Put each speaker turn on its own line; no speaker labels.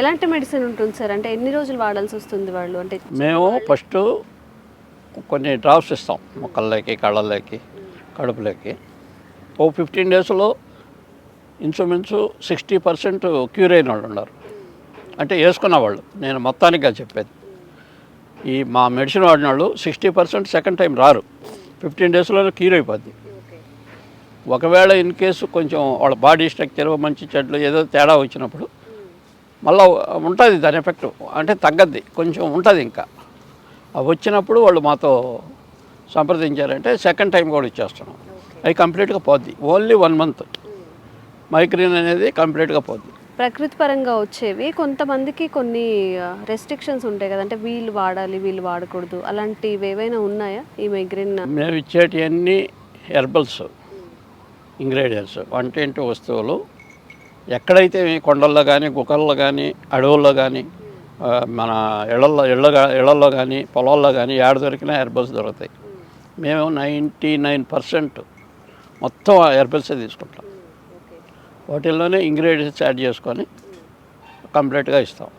ఎలాంటి మెడిసిన్ ఉంటుంది సార్? అంటే ఎన్ని రోజులు వాడాల్సి వస్తుంది వాళ్ళు? అంటే
మేము ఫస్ట్ కొన్ని డ్రాప్స్ ఇస్తాం మొక్కల్లోకి కళ్ళలోకి కడుపులోకి. ఓ ఫిఫ్టీన్ డేస్లో ఇంచుమించు సిక్స్టీ పర్సెంట్ క్యూర్ అయిన వాళ్ళు ఉన్నారు. అంటే వేసుకున్న వాళ్ళు నేను మొత్తానికి చెప్పేది. ఈ మా మెడిసిన్ వాడిన వాళ్ళు సిక్స్టీ పర్సెంట్ సెకండ్ టైం రారు. ఫిఫ్టీన్ డేస్లో క్యూర్ అయిపోద్ది. ఒకవేళ ఇన్ కేసు కొంచెం వాళ్ళ బాడీ స్ట్రక్చర్ మంచి చెట్లు ఏదో తేడా వచ్చినప్పుడు మళ్ళీ ఉంటుంది దాని ఎఫెక్ట్. అంటే తగ్గద్ది కొంచెం ఉంటుంది ఇంకా. అవి వచ్చినప్పుడు వాళ్ళు మాతో సంప్రదించారంటే సెకండ్ టైం కూడా ఇచ్చేస్తున్నాం. అవి కంప్లీట్గా పోద్ది. ఓన్లీ వన్ మంత్ మైగ్రేన్ అనేది కంప్లీట్గా పోద్ది.
ప్రకృతి పరంగా వచ్చేవి కొంతమందికి కొన్ని రెస్ట్రిక్షన్స్ ఉంటాయి కదా. అంటే వీళ్ళు వాడాలి వీళ్ళు వాడకూడదు. అలాంటివి ఏవైనా ఉన్నాయా ఈ మైగ్రేన్
మేము ఇచ్చేటివన్నీ హెర్బల్స్ ఇంగ్రీడియంట్స్ వంటింటి వస్తువులు. ఎక్కడైతే కొండల్లో కానీ గుకల్లో కానీ అడవుల్లో కానీ మన ఇళ్ళల్లో ఇళ్ళ ఇళ్ళల్లో కానీ పొలాల్లో కానీ ఏడ దొరికినా హెర్బల్స్ దొరుకుతాయి. మేము నైంటీ నైన్ పర్సెంట్ మొత్తం హెర్బల్సే తీసుకుంటాం. వాటిల్లోనే ఇంగ్రీడియంట్స్ యాడ్ చేసుకొని కంప్లీట్గా ఇస్తాం.